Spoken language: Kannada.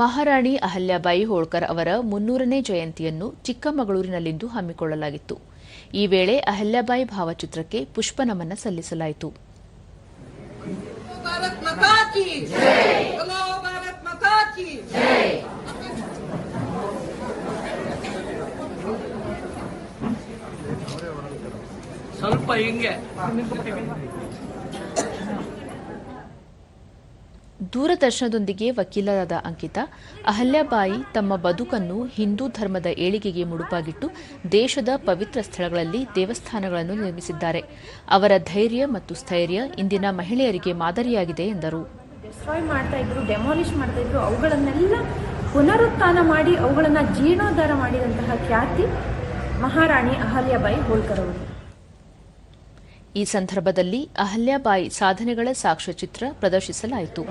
ಮಹಾರಾಣಿ ಅಹಲ್ಯಾಬಾಯಿ ಹೋಳ್ಕರ್ ಅವರ ಮುನ್ನೂರನೇ ಜಯಂತಿಯನ್ನು ಚಿಕ್ಕಮಗಳೂರಿನಲ್ಲಿಂದು ಹಮ್ಮಿಕೊಳ್ಳಲಾಗಿತ್ತು. ಈ ವೇಳೆ ಅಹಲ್ಯಾಬಾಯಿ ಭಾವಚಿತ್ರಕ್ಕೆ ಪುಷ್ಪನಮನ ಸಲ್ಲಿಸಲಾಯಿತು. ಸ್ವಲ್ಪ ಹಿಂಗೆ. ದೂರದರ್ಶನದೊಂದಿಗೆ ವಕೀಲರಾದ ಅಂಕಿತಾ, ಅಹಲ್ಯಾಬಾಯಿ ತಮ್ಮ ಬದುಕನ್ನು ಹಿಂದೂ ಧರ್ಮದ ಏಳಿಗೆಗೆ ಮುಡುಪಾಗಿಟ್ಟು ದೇಶದ ಪವಿತ್ರ ಸ್ಥಳಗಳಲ್ಲಿ ದೇವಸ್ಥಾನಗಳನ್ನು ನಿರ್ಮಿಸಿದ್ದಾರೆ. ಅವರ ಧೈರ್ಯ ಮತ್ತು ಸ್ಥೈರ್ಯ ಇಂದಿನ ಮಹಿಳೆಯರಿಗೆ ಮಾದರಿಯಾಗಿದೆ ಎಂದರು. ಮಾಡ್ತಾ ಮಾಡ್ತಾ ಇದ್ರು, ಅವುಗಳನ್ನೆಲ್ಲ ಪುನರುತ್ಥಾನ ಮಾಡಿ ಅವುಗಳನ್ನು ಜೀರ್ಣೋದ್ಧಾರ ಮಾಡಿದಂತಹ ಖ್ಯಾತಿ ಮಹಾರಾಣಿ ಅಹಲ್ಯಾಬಾಯಿ ಹೋಳ್ಕರ್ ಈ ಸಂದರ್ಭದಲ್ಲಿ ಅಹಲ್ಯಾಬಾಯಿ ಸಾಧನೆಗಳ ಸಾಕ್ಷ್ಯಚಿತ್ರ ಪ್ರದರ್ಶಿಸಲಾಯಿತು.